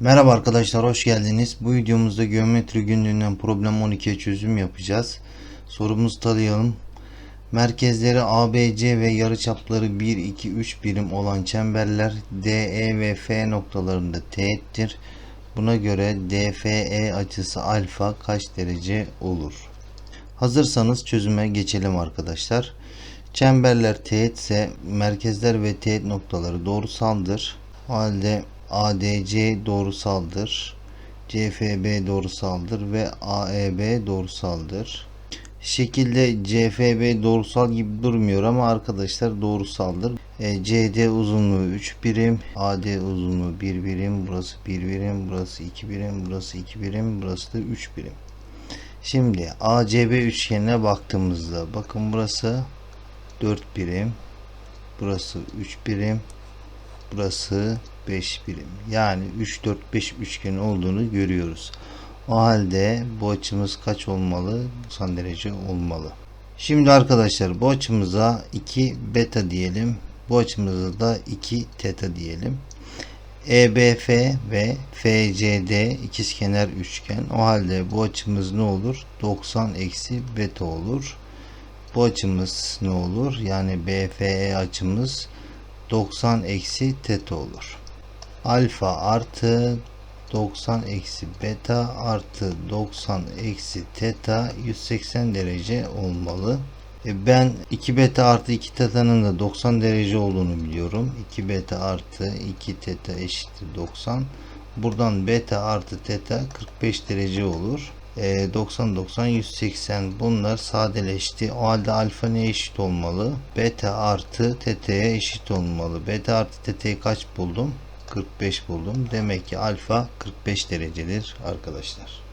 Merhaba arkadaşlar hoş geldiniz. Bu videomuzda geometri günlüğünden problem 12'ye çözüm yapacağız. Sorumuzu tanıyalım. Merkezleri ABC ve yarıçapları 1, 2, 3 birim olan çemberler DE ve F noktalarında teğettir. Buna göre DFE açısı alfa kaç derece olur? Hazırsanız çözüme geçelim arkadaşlar. Çemberler teğetse merkezler ve teğet noktaları doğrusaldır. O halde ADC doğrusaldır. CFB doğrusaldır ve AEB doğrusaldır. Şekilde CFB doğrusal gibi durmuyor ama arkadaşlar doğrusaldır. E, CD uzunluğu 3 birim, AD uzunluğu 1 birim, burası 1 birim, burası 2 birim, burası 2 birim, burası da 3 birim. Şimdi ACB üçgenine baktığımızda bakın burası 4 birim, burası 3 birim, burası 5 birim. Yani 3 4 5 üçgen olduğunu görüyoruz. O halde bu açımız kaç olmalı? 90 derece olmalı. Şimdi arkadaşlar bu açımıza 2 beta diyelim. Bu açımıza da 2 teta diyelim. EBF ve FCD ikizkenar üçgen. O halde bu açımız ne olur? 90 eksi beta olur. Bu açımız ne olur? Yani BFE açımız 90 eksi teta olur. Alfa artı 90 eksi beta artı 90 eksi teta 180 derece olmalı. E ben 2 beta artı 2 teta'nın da 90 derece olduğunu biliyorum. 2 beta artı 2 teta eşittir 90. Buradan beta artı teta 45 derece olur. E, 90 90 180 bunlar sadeleşti. O halde alfa ne eşit olmalı? Beta artı teta'ya eşit olmalı. Beta artı teta'yı kaç buldum? 45 buldum. Demek ki alfa 45 derecedir arkadaşlar.